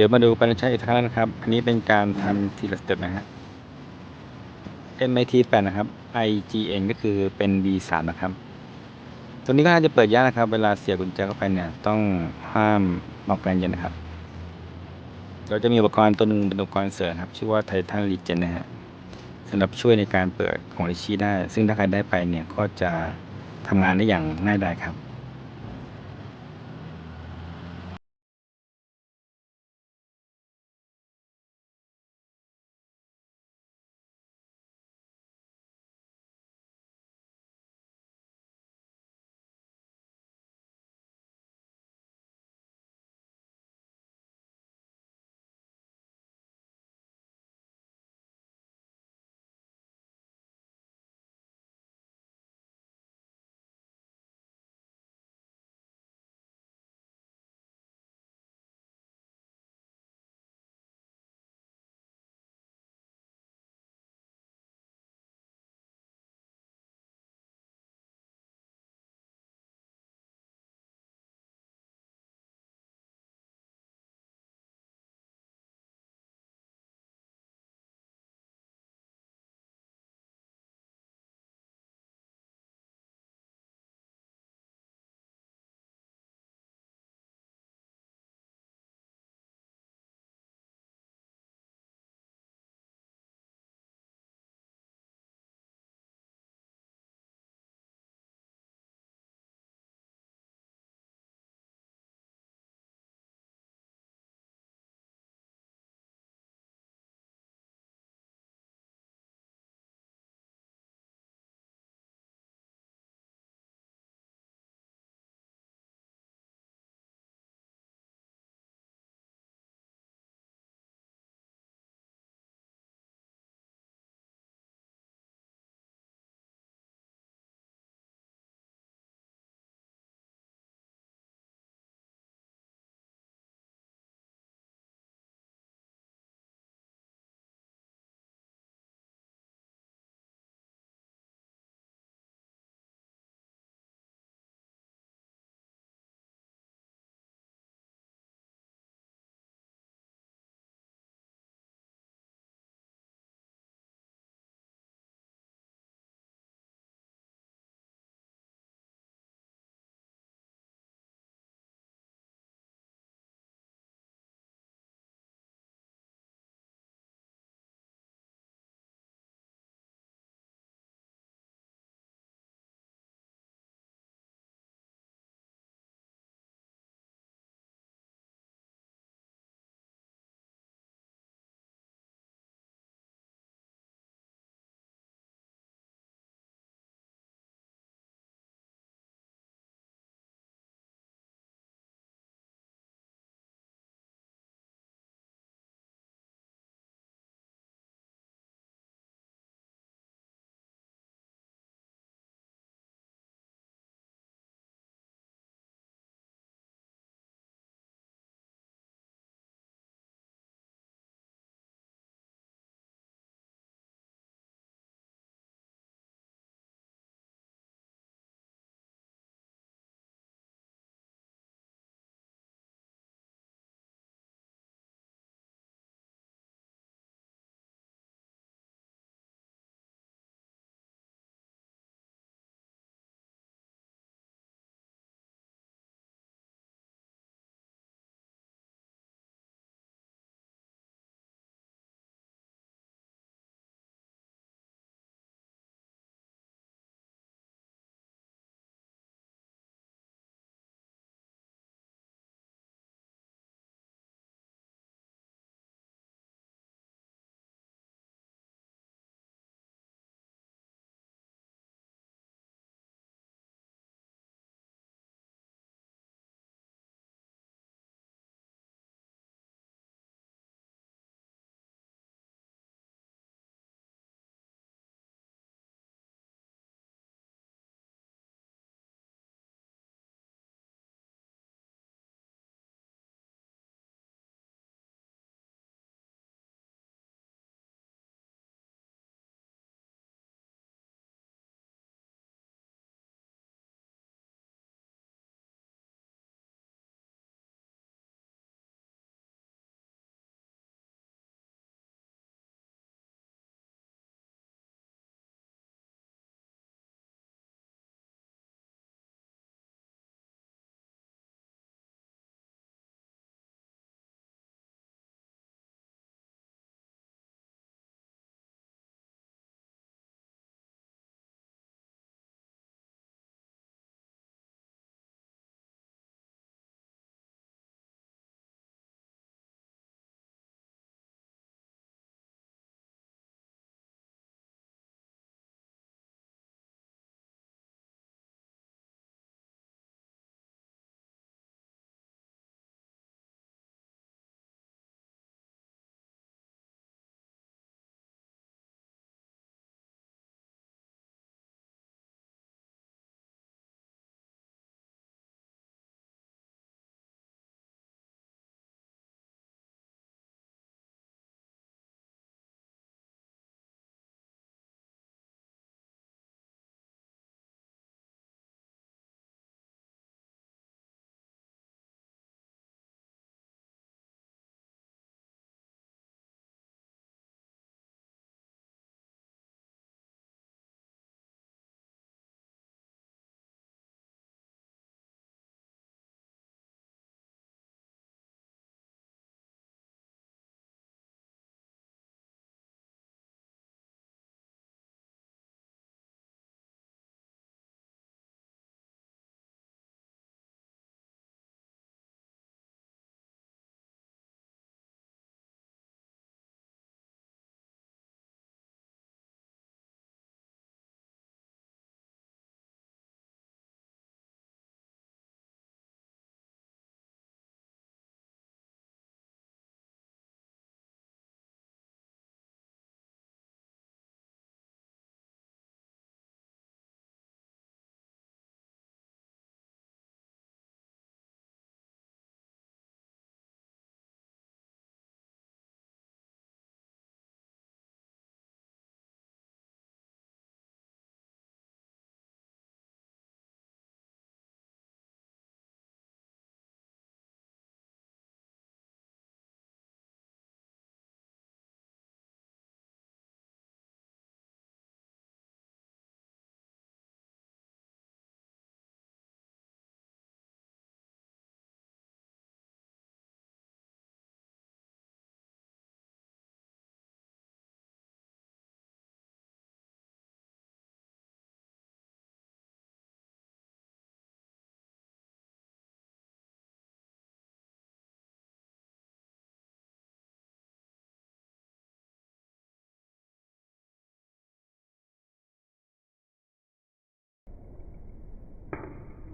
ดี๋ยวมาดูการใช้อีกครั้งนะครับ อันนี้เป็นการทำทีละสเต็ปนะฮะ MIT 8นะครับ IGN ก็คือเป็น D3 นะครับ ตัวนี้ก็น่าจะเปิดยากนะครับ เวลาเสียบกุญแจเข้าไปเนี่ย ต้องห้ามออกแรงเย็นนะครับ เราจะมีอุปกรณ์ตัวหนึงเป็นอุปกรณ์เสริมครับ ชื่อว่า Titan Regen นะฮะสำหรับช่วยในการเปิดของลิชี่ได้ ซึ่งถ้าใครได้ไปเนี่ยก็จะทำงานได้อย่างง่ายดายครับ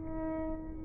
うん。